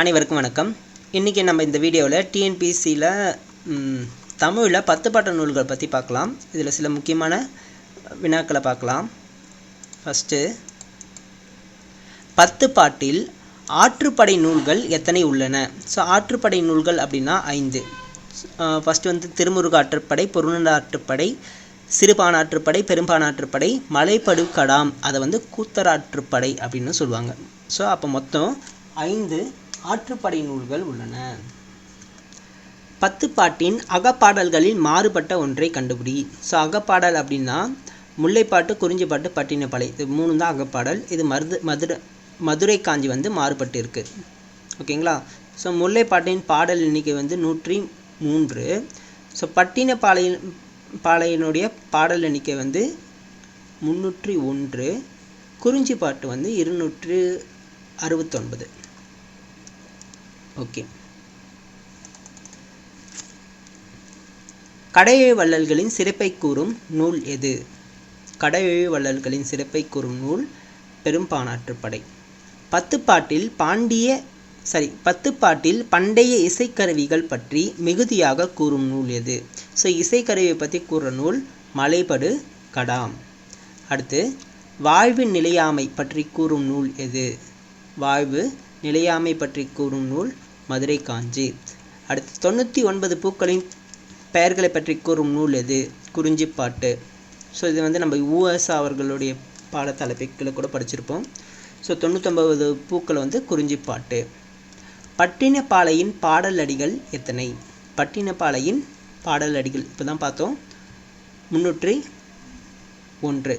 அனைவருக்கும் வணக்கம். இன்றைக்கி நம்ம இந்த வீடியோவில் டிஎன்பிசியில் தமிழில் பத்து பாட்ட நூல்கள் பற்றி பார்க்கலாம். இதில் சில முக்கியமான வினாக்களை பார்க்கலாம். ஃபஸ்ட்டு பத்து பாட்டில் ஆற்றுப்படை நூல்கள் எத்தனை உள்ளன? ஸோ ஆற்றுப்படை நூல்கள் அப்படின்னா ஐந்து. ஃபஸ்ட்டு வந்து திருமுருக ஆற்றுப்படை பொருணர் ஆற்றுப்படை சிறுபானாற்றுப்படை பெரும்பானாற்றுப்படை மலைப்படு கடாம் அதை வந்து கூத்தராற்றுப்படை அப்படின்னு சொல்லுவாங்க. ஸோ அப்போ மொத்தம் ஐந்து ஆற்றுப்படை நூல்கள் உள்ளன. பத்து பாட்டின் அகப்பாடல்களில் மாறுபட்ட ஒன்றை கண்டுபிடி. ஸோ அகப்பாடல் அப்படின்னா முல்லைப்பாட்டு குறிஞ்சிப்பாட்டு பட்டினப்பாலை. இது மூணு தான் அகப்பாடல். இது மருது மதுரை மதுரை காஞ்சி வந்து மாறுபட்டு இருக்கு ஓகேங்களா? ஸோ முல்லைப்பாட்டின் பாடல் எண்ணிக்கை வந்து நூற்றி மூன்று. ஸோ பட்டினப்பாளையின் பாளையனுடைய பாடல் எண்ணிக்கை வந்து முந்நூற்றி ஒன்று. குறிஞ்சிப்பாட்டு வந்து இருநூற்று அறுபத்தொன்பது. ஓகே கடையை வள்ளல்களின் சிறப்பை கூறும் நூல் எது? கடையை வள்ளல்களின் சிறப்பை கூறும் நூல் பெரும்பானாற்றுப்படை பத்து பாட்டில் பாண்டிய சரி பத்து பாட்டில் பண்டைய இசைக்கருவிகள் பற்றி மிகுதியாக கூறும் நூல் எது? ஸோ இசைக்கருவியை பற்றி கூறுற நூல் மலைபடு கடாம். அடுத்து வாழ்வு நிலையாமை பற்றி கூறும் நூல் எது? வாழ்வு நிலையாமை பற்றி கூறும் நூல் மதுரை காஞ்சி. அடுத்து தொண்ணூற்றி ஒன்பது பூக்களின் பெயர்களை பற்றி கூறும் நூல் எது? குறிஞ்சிப்பாட்டு ஸோ இது வந்து நம்ம ஊஎஸ் அவர்களுடைய பாடத்தலைப்புகளை கூட படிச்சிருப்போம். ஸோ தொண்ணூற்றொம்பது பூக்கள் வந்து குறிஞ்சிப்பாட்டு பட்டினப்பாளையின் பாடல் அடிகள் எத்தனை? பட்டினப்பாளையின் பாடல் அடிகள் இப்போ தான் பார்த்தோம். முந்நூற்றி ஒன்று.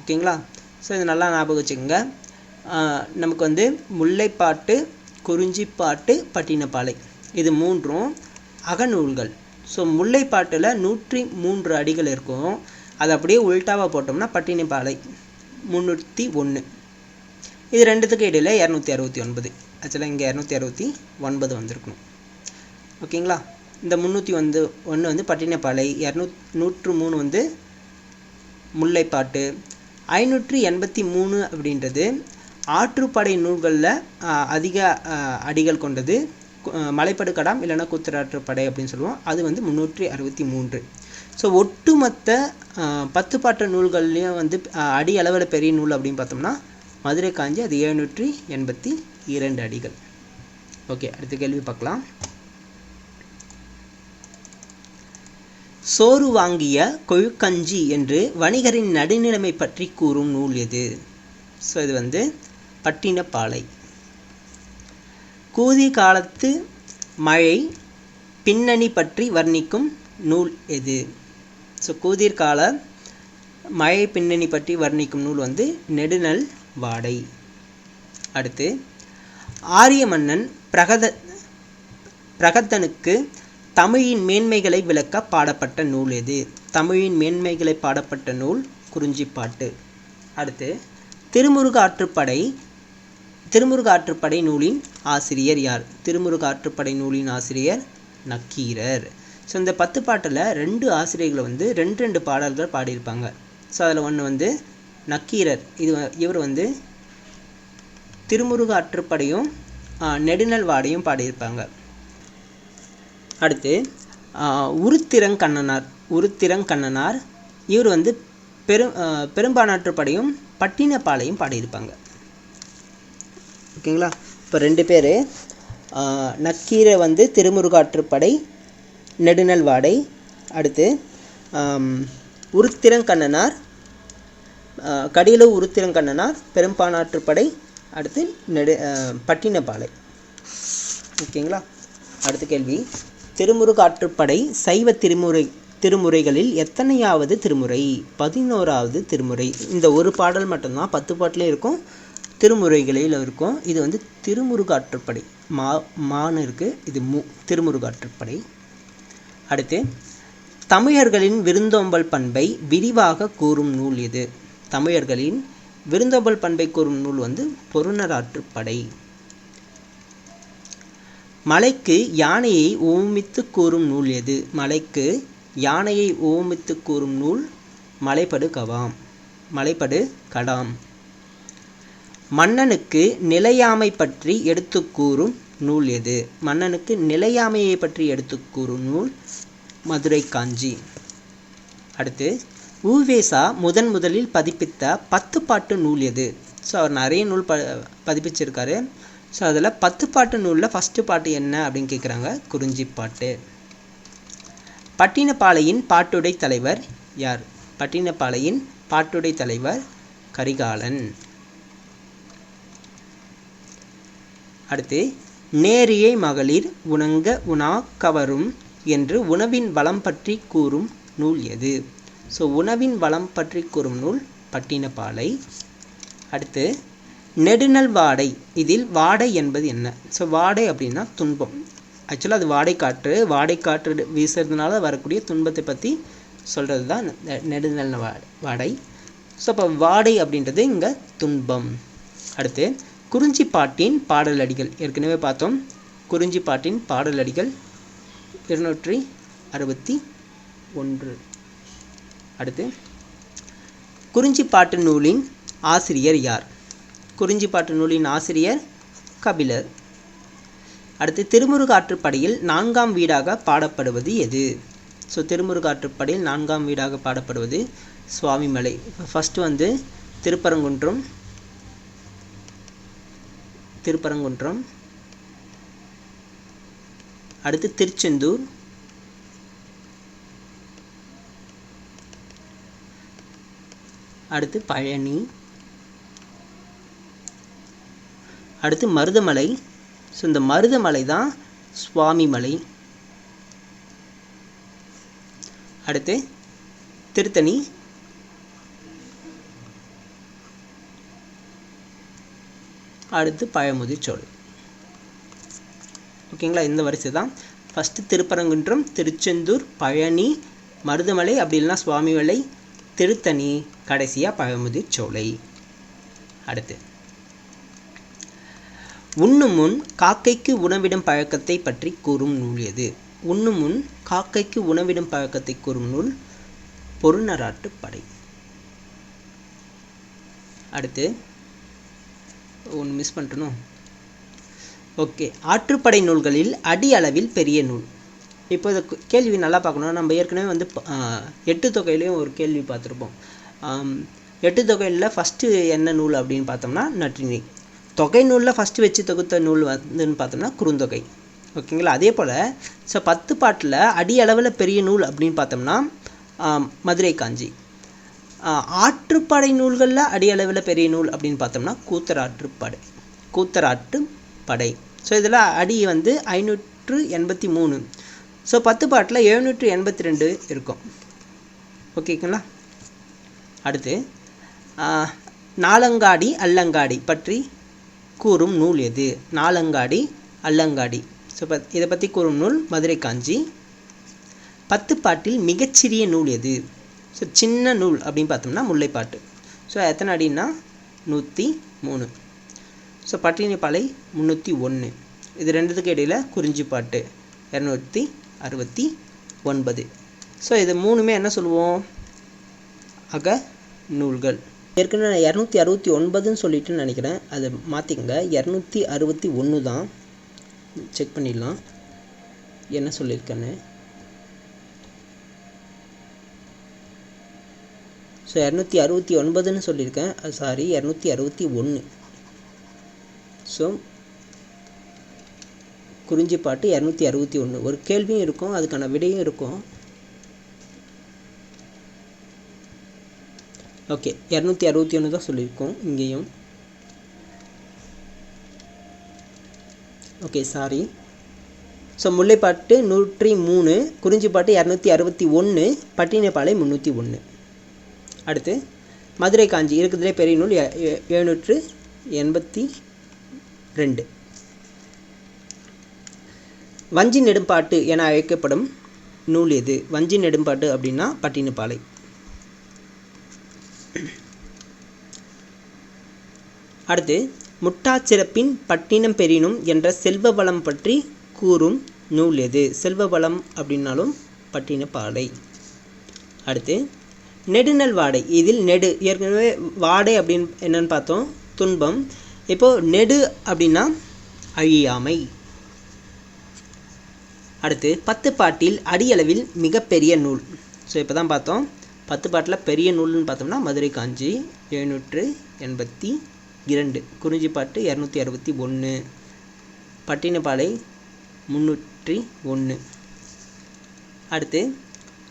ஓகேங்களா? ஸோ இது நல்லா ஞாபகம் வச்சுக்கோங்க. நமக்கு வந்து முல்லைப்பாட்டு குறிஞ்சிப்பாட்டு பட்டினப்பாலை. இது மூன்றும் அகநூல்கள். ஸோ முல்லைப்பாட்டில் நூற்றி மூன்று அடிகள் இருக்கும். அது அப்படியே உல்டாவாக போட்டோம்னா பட்டினிப்பாலை. முந்நூற்றி ஒன்று இது ரெண்டுத்துக்கு இடையில் இரநூத்தி அறுபத்தி ஒன்பது. ஆக்சுவலாக இங்கே இரநூத்தி அறுபத்தி ஒன்பது வந்திருக்கணும். ஓகேங்களா? இந்த முந்நூற்றி வந்து ஒன்று வந்து பட்டினப்பாலை இரநூ நூற்று மூணு வந்து முல்லைப்பாட்டு ஐநூற்றி எண்பத்தி மூணு அப்படின்றது ஆற்றுப்படை நூல்களில் அதிக அடிகள் கொண்டது மலைப்படு கடாம் இல்லைன்னா கூத்தராற்றுப்படை அப்படின்னு சொல்லுவோம். அது வந்து முந்நூற்றி அறுபத்தி மூன்று. ஸோ ஒட்டுமொத்த பத்து பாட்டு நூல்கள்லேயும் வந்து அடி அளவில் பெரிய நூல் அப்படின்னு பார்த்தோம்னா மதுரை காஞ்சி அது எழுநூற்றி எண்பத்தி இரண்டு அடிகள். ஓகே அடுத்த கேள்வி பார்க்கலாம். சோறு வாங்கிய கொழுக்கஞ்சி என்று வணிகரின் நடுநிலைமை பற்றி கூறும் நூல் எது? ஸோ இது வந்து பட்டினப்பாலை கூதி காலத்து மழை பின்னணி பற்றி வர்ணிக்கும் நூல் எது? ஸோ கூதிர்கால மழை பின்னணி பற்றி வர்ணிக்கும் நூல் வந்து நெடுநல் வாடை. அடுத்து ஆரிய மன்னன் பிரகத பிரகத்தனுக்கு தமிழின் மேன்மைகளை விளக்க பாடப்பட்ட நூல் எது? தமிழின் மேன்மைகளை பாடப்பட்ட நூல் குறிஞ்சிப்பாட்டு. அடுத்து திருமுருகாற்றுப்படை திருமுருகாற்றுப்படை நூலின் ஆசிரியர் யார்? திருமுருகாற்றுப்படை நூலின் ஆசிரியர் நக்கீரர். ஸோ இந்த பத்து பாட்டில் ரெண்டு ஆசிரியர்களை வந்து ரெண்டு ரெண்டு பாடல்கள் பாடியிருப்பாங்க. ஸோ அதில் ஒன்று வந்து நக்கீரர். இது இவர் வந்து திருமுருக ஆற்றுப்படையும் நெடுநல் வாடையும் பாடியிருப்பாங்க. அடுத்து உருத்திரங்கண்ணனார் உருத்திரங்கண்ணனார். இவர் வந்து பெரும் பெரும்பானாற்றுப்படையும் பட்டினப்பாளையும் பாடியிருப்பாங்க. ஓகேங்களா? இப்போ ரெண்டு பேர் நக்கீரை வந்து திருமுருகாற்றுப்படை நெடுநல் வாடை அடுத்து உருத்திரங்கண்ணனார் கடியில உருத்திரங்கண்ணனார் பெரும்பானாற்றுப்படை அடுத்து நெடு பட்டினப்பாலை. ஓகேங்களா? அடுத்த கேள்வி. திருமுருகாற்றுப்படை சைவ திருமுறை திருமுறைகளில் எத்தனையாவது திருமுறை? பதினோராவது திருமுறை. இந்த ஒரு பாடல் மட்டும்தான் பத்து பாட்டிலே இருக்கும். திருமுறைகளில் இருக்கும். இது வந்து திருமுருகாற்றுப்படை. மா மான்னு இருக்குது இது மு திருமுருகாற்றுப்படை. அடுத்து தமிழர்களின் விருந்தோம்பல் பண்பை விரிவாக கூறும் நூல் எது? தமிழர்களின் விருந்தோம்பல் பண்பை கூறும் நூல் வந்து பொருணராற்றுப்படை. மலைக்கு யானையை ஓமித்து கூறும் நூல் எது? மலைக்கு யானையை ஓமித்து கூறும் நூல் மலைப்படு கவாம். மலைப்படு கடாம். மன்னனுக்கு நிலையாமை பற்றி எடுத்துக்கூறும் நூல் எது? மன்னனுக்கு நிலையாமையை பற்றி எடுத்துக்கூறும் நூல் மதுரை காஞ்சி. அடுத்து ஊவேசா முதன் முதலில் பதிப்பித்த பத்து பாட்டு நூல் எது? ஸோ அவர் நிறைய நூல் ப பதிப்பிச்சிருக்காரு. ஸோ அதில் பத்து பாட்டு நூலில் ஃபஸ்ட்டு பாட்டு என்ன அப்படின்னு கேட்குறாங்க குறிஞ்சி பாட்டு. பட்டினப்பாளையின் பாட்டுடை தலைவர் யார்? பட்டினப்பாளையின் பாட்டுடை தலைவர் கரிகாலன். அடுத்து நேரியை மகளிர் உணங்க உணா கவரும் என்று உணவின் வளம் பற்றி கூறும் நூல் எது? ஸோ உணவின் வளம் பற்றி கூறும் நூல் பட்டினப்பாலை. அடுத்து நெடுநல் வாடை இதில் வாடை என்பது என்ன? ஸோ வாடை அப்படின்னா துன்பம். ஆக்சுவலாக அது வாடை காற்று வாடை காற்று வீசுறதுனால வரக்கூடிய துன்பத்தை பற்றி சொல்கிறது தான் நெடுநல் வா- வாடை. ஸோ அப்போ வாடை அப்படின்றது இங்கே துன்பம். அடுத்து குறிஞ்சி பாட்டின் பாடலடிகள் ஏற்கனவே பார்த்தோம். குறிஞ்சி பாட்டின் பாடலடிகள் இருநூற்றி அறுபத்தி ஒன்று. அடுத்து குறிஞ்சி பாட்டு நூலின் ஆசிரியர் யார்? குறிஞ்சி பாட்டு நூலின் ஆசிரியர் கபிலர். அடுத்து திருமுருகாற்றுப்படையில் நான்காம் வீடாக பாடப்படுவது எது? ஸோ திருமுருகாற்றுப்படையில் நான்காம் வீடாக பாடப்படுவது சுவாமிமலை. ஃபஸ்ட்டு வந்து திருப்பரங்குன்றம் திருப்பரங்குன்றம். அடுத்து திருச்செந்தூர். அடுத்து பழனி. அடுத்து மருதமலை. ஸோ இந்த மருதமலை தான் சுவாமி மலை. அடுத்து திருத்தணி. அடுத்து பழமுதிர்ச்சோலை ஓகேங்களா? இந்த வரிசை தான் ஃபஸ்ட்டு திருப்பரங்குன்றம் திருச்செந்தூர் பழனி மருதமலை அப்படி இல்லைன்னா சுவாமிவலை திருத்தணி கடைசியாக பழமுதிர்ச்சோலை அடுத்து. உண்ணும் முன் காக்கைக்கு உணவிடும் பழக்கத்தை பற்றி கூறும் நூல் எது? உண்ணும் முன் காக்கைக்கு உணவிடும் பழக்கத்தை கூறும் நூல் பொருநராட்டு படை. அடுத்து. ஒன்று மிஸ் பண்ணிட்டணும் ஓகே ஆற்றுப்படை நூல்களில் அடி அளவில் பெரிய நூல். இப்போ இந்த கேள்வி நல்லா பார்க்கணும் நம்ம ஏற்கனவே வந்து எட்டு தொகையிலையும் ஒரு கேள்வி பார்த்துருப்போம். எட்டு தொகையில் ஃபஸ்ட்டு என்ன நூல் அப்படின்னு பார்த்தோம்னா நற்றிணை. தொகை நூலில் ஃபஸ்ட்டு வச்சு தொகுத்த நூல் வந்துன்னு பார்த்தோம்னா குறுந்தொகை. ஓகேங்களா? அதே போல் ஸோ பத்து பாட்டில் அடி அளவில் பெரிய நூல் அப்படின்னு பார்த்தோம்னா மதுரை காஞ்சி. ஆற்றுப்படை நூல்களில் அடி அளவில் பெரிய நூல் அப்படின்னு பார்த்தோம்னா கூத்தராற்றுப்படை. கூத்தராட்டு படை ஸோ இதில் அடி வந்து ஐநூற்று எண்பத்தி மூணு. ஸோ பத்து பாட்டில் எழுநூற்று எண்பத்தி ரெண்டு இருக்கும். ஓகேங்களா? அடுத்து நாலங்காடி அல்லங்காடி பற்றி கூறும் நூல் எது? நாலங்காடி அல்லங்காடி. ஸோ பத் இதை பற்றி கூறும் நூல் மதுரை காஞ்சி. பத்து பாட்டில் மிகச்சிறிய நூல் எது? ஸோ சின்ன நூல் அப்படின்னு பார்த்தோம்னா முல்லைப்பாட்டு. ஸோ எத்தனை அடின்னா? நூற்றி மூணு. ஸோ பட்டினிப்பாலை முந்நூற்றி ஒன்று இது ரெண்டுத்துக்கு இடையில் குறிஞ்சிப்பாட்டு இரநூத்தி அறுபத்தி ஒன்பது. ஸோ இது மூணுமே என்ன சொல்லுவோம்? அக நூல்கள். ஏற்கனவே நான் இரநூத்தி அறுபத்தி ஒன்பதுன்னு சொல்லிட்டு நினைக்கிறேன். அதை மாற்றிக்கங்க இரநூத்தி அறுபத்தி ஒன்று தான். செக் பண்ணிடலாம். என்ன சொல்லியிருக்கேன்னு? ஸோ இரநூத்தி அறுபத்தி ஒன்பதுன்னு சொல்லியிருக்கேன். சாரி இரநூத்தி அறுபத்தி ஒன்று ஸோ குறிஞ்சி பாட்டு இரநூத்தி அறுபத்தி ஒன்று ஒரு கேள்வியும் இருக்கும் அதுக்கான விடையும் இருக்கும். ஓகே இரநூத்தி அறுபத்தி ஒன்று தான் சொல்லியிருக்கோம் இங்கேயும். ஓகே சாரி ஸோ முல்லைப்பாட்டு நூற்றி மூணு குறிஞ்சிப்பாட்டு இரநூத்தி அறுபத்தி ஒன்று பட்டினப்பாலை முந்நூற்றி ஒன்று அடுத்து மதுரை காஞ்சி இருக்கிறதுலே பெரிய நூல் எ- எழுநூற்று எண்பத்தி ரெண்டு. வஞ்சி நெடும்பாட்டு என அழைக்கப்படும் நூல் எது? வஞ்சி நெடும்பாட்டு அப்படின்னா பட்டினப்பாலை. அடுத்து முட்டாச்சிறப்பின் பட்டினம் பெறினும் என்ற செல்வ வளம் பற்றி கூறும் நூல் எது? செல்வ வளம் அப்படின்னாலும் பட்டினப்பாலை. அடுத்து நெடுநல் வாடை இதில் நெடு ஏற்கனவே வாடை அப்படின்னு என்னன்னு பார்த்தோம் துன்பம். இப்போது நெடு அப்படின்னா அழியாமை. அடுத்து பத்து பாட்டில் அடியளவில் மிகப்பெரிய நூல். ஸோ இப்போ தான் பார்த்தோம். பத்து பாட்டில் பெரிய நூல்னு பார்த்தோம்னா மதுரை காஞ்சி எழுநூற்று எண்பத்தி இரண்டு. குறிஞ்சி பாட்டு இரநூத்தி அறுபத்தி ஒன்று பட்டினப்பாலை முந்நூற்றி ஒன்று அடுத்து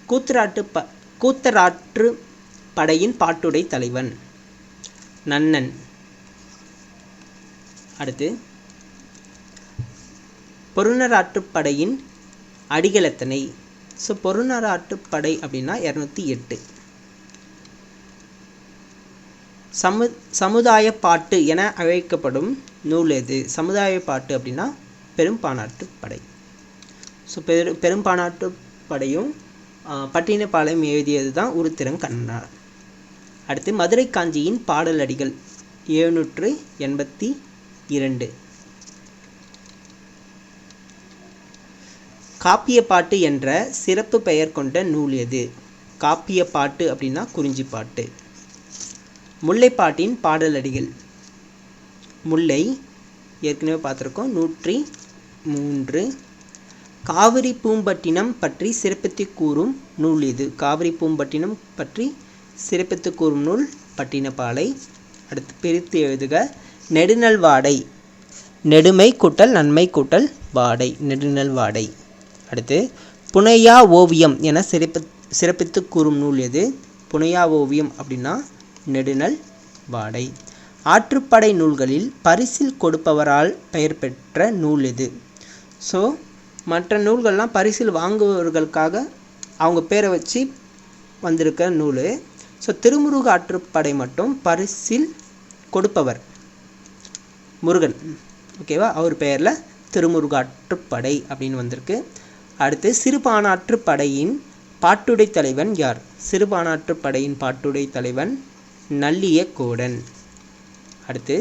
கூத்துராட்டு ப கூத்தராற்று படையின் பாட்டுடை தலைவன். நன்னன். அடுத்து பொருணராற்றுப் படையின் ஸோ பொருணராற்றுப் படை அப்படின்னா இரநூத்தி எட்டு. சமு சமுதாய பாட்டு என அழைக்கப்படும் நூல் எது? சமுதாய பாட்டு அப்படின்னா பெரும்பானாட்டு படை. ஸோ பெரு பெரும்பானாட்டு படையும் பட்டினப்பாளையம் எழுதியது தான் உருத்திரன் கண்ணனார் அடுத்து மதுரை காஞ்சியின் பாடல் அடிகள் எழுநூற்று எண்பத்தி இரண்டு. காப்பிய பாட்டு என்ற சிறப்பு பெயர் கொண்ட நூல் எது? காப்பிய பாட்டு அப்படின்னா குறிஞ்சி பாட்டு முல்லைப்பாட்டின் பாடலடிகள் முல்லை ஏற்கனவே பார்த்துருக்கோம். நூற்றி மூன்று காவிரி பூம்பட்டினம் பற்றி சிறப்பித்து கூறும் நூல் இது. காவிரி பூம்பட்டினம் பற்றி சிறப்பித்து கூறும் நூல் பட்டினப்பாலை. அடுத்து பிரித்து எழுதுக. நெடுநல் வாடை. நெடுமை கூட்டல் நன்மை கூட்டல் வாடை. நெடுநல் வாடை. அடுத்து புனையா ஓவியம் என சிறப்பி சிறப்பித்து கூறும் நூல் எது? புனையா ஓவியம் அப்படின்னா நெடுநல் வாடை. ஆற்றுப்படை நூல்களில் பரிசில் கொடுப்பவரால் பெயர் பெற்ற நூல் எது ஸோ மற்ற நூல்கள்லாம் பரிசில் வாங்குபவர்களுக்காக அவங்க பேரை வச்சு வந்திருக்க நூல். ஸோ திருமுருக ஆற்றுப்படை மட்டும் பரிசில் கொடுப்பவர். முருகன். ஓகேவா அவர் பெயரில் திருமுருகாற்றுப்படை அப்படின்னு வந்திருக்கு. அடுத்து சிறுபானாற்றுப்படையின் பாட்டுடை தலைவன் யார்? சிறுபானாற்றுப்படையின் பாட்டுடை தலைவன் நல்லிய கோடன் அடுத்து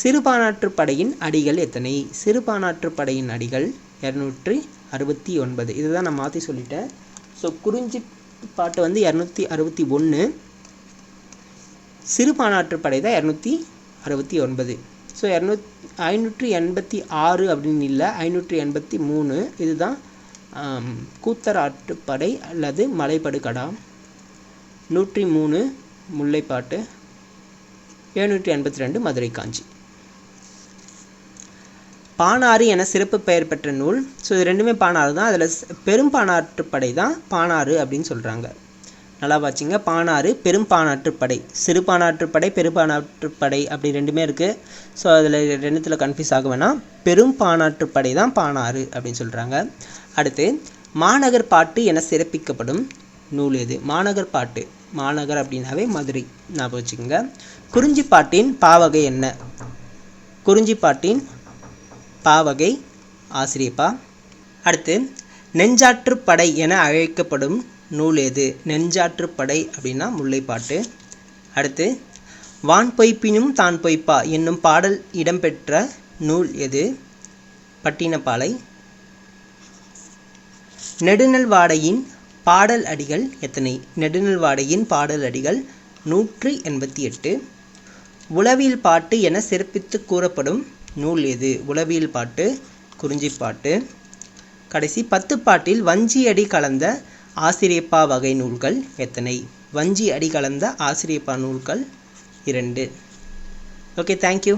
சிறுபானாற்றுப்படையின் அடிகள் எத்தனை? சிறுபானாற்றுப்படையின் அடிகள் இரநூற்றி அறுபத்தி ஒன்பது. இதுதான் நான் மாற்றி சொல்லிட்டேன். ஸோ குறிஞ்சி பாட்டு வந்து இரநூத்தி அறுபத்தி ஒன்று சிறுபானாற்றுப் படை தான் இரநூத்தி அறுபத்தி ஒன்பது. ஸோ இரநூத் ஐநூற்றி எண்பத்தி ஆறு அப்படின்னு இல்லை ஐநூற்றி எண்பத்தி மூணு. இதுதான் கூத்தராட்டுப்படை அல்லது மலைப்படுகடா நூற்றி மூணு முல்லைப்பாட்டு எழுநூற்றி எண்பத்தி ரெண்டு மதுரை காஞ்சி பானாறு என சிறப்பு பெயர் பெற்ற நூல். ஸோ இது ரெண்டுமே பானாறு தான். அதில் பெரும்பானாற்றுப்படை தான் பானாறு அப்படின்னு சொல்கிறாங்க நல்லா பாச்சிங்க பானாறு பெரும்பானாற்றுப்படை சிறுபானாற்றுப்படை பெரும்பானாற்றுப்படை அப்படி ரெண்டுமே இருக்குது ஸோ அதில் ரெண்டுத்தில் கன்ஃபியூஸ் ஆக வேணாம். பெரும்பானாற்றுப்படை தான் பானாறு அப்படின்னு சொல்கிறாங்க அடுத்து மாநகர் பாட்டு என சிறப்பிக்கப்படும் நூல் எது? மாநகர் பாட்டு. மாநகர் அப்படின்னாவே மதுரை. ஞாபகம் வச்சுக்கோங்க. குறிஞ்சி பாட்டின் பாவகை என்ன? குறிஞ்சி பாட்டின் பாவகை ஆசிரியப்பா அடுத்து நெஞ்சாற்றுப்படை என அழைக்கப்படும் நூல் எது? நெஞ்சாற்றுப்படை அப்படின்னா முல்லைப்பாட்டு. அடுத்து வான் பொய்ப்பினும் தான் பொய்ப்பா என்னும் பாடல் இடம்பெற்ற நூல் எது? பட்டினப்பாலை. நெடுநல் வாடையின் பாடல் அடிகள் எத்தனை? நெடுநல் வாடையின் பாடல் அடிகள் நூற்றி எண்பத்தி எட்டு. உளவியல் பாட்டு என சிறப்பித்து கூறப்படும் நூல் எது உளவியல் பாட்டு குறிஞ்சிப்பாட்டு கடைசி பத்து பாட்டில் வஞ்சி அடி கலந்த ஆசிரியப்பா வகை நூல்கள் எத்தனை? வஞ்சி அடி கலந்த ஆசிரியப்பா நூல்கள் இரண்டு. Okay thank you